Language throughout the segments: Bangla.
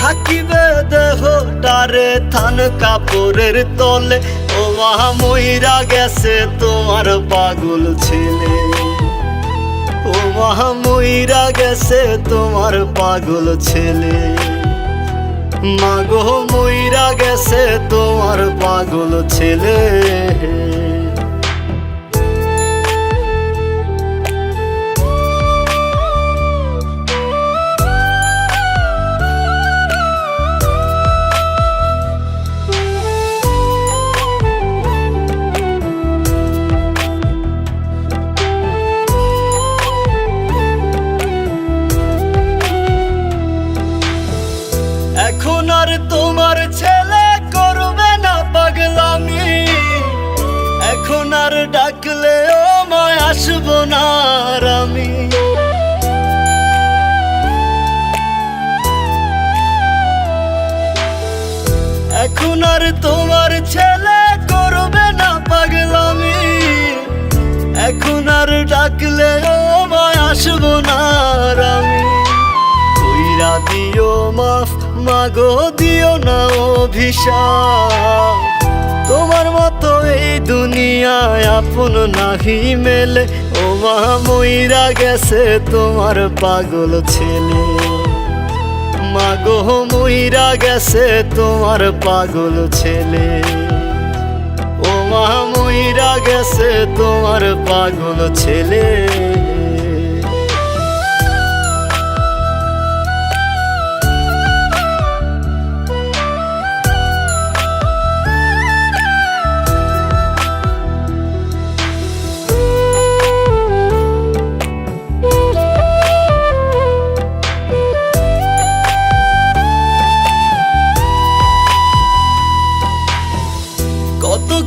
থাকিবে দেহ টারে থান কাপড়ের তলে। ও মা মইরা গেছে তোমার পাগল ছেলে। ও মা মইরা গেছে তোমার পাগল ছেলে। মাগো মইরা গেছে তোমার পাগল ছেলে। তোমার ছেলে করবে না পাগলামি। এখন আর ডাকলে ও মায় আসব না আমি। এখন আর তোমার ছেলে করবে না পাগলামি। এখন আর ডাকলে ও মায় আসব না আমি। কইরা দিও মাফ মাগো না অভিশাপ? তোমার মতো এই দুনিয়ায় আপন নাহি মেলে। ও মা, মইরা গেছে তোমার পাগল ছেলে। মাগো মইরা গেছে তোমার পাগল ছেলে। ও মা, মইরা গেছে তোমার পাগল ছেলে।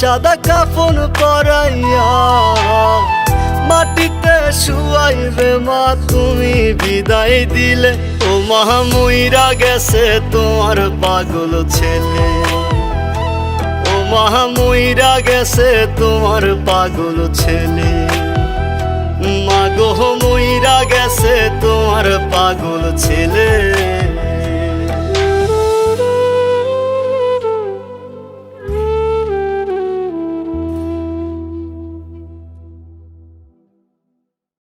সাদা কাফন পরাইয়া মাটিতে শুয়াইবে মা, তুমি বিদায় দিলে। ও মহামুইরা গেছে তোমার পাগল ছেলে। ও মহামুইরা গেছে তোমার পাগল ছেলে। মাগো মইরা গেছে তোমার পাগল ছেলে।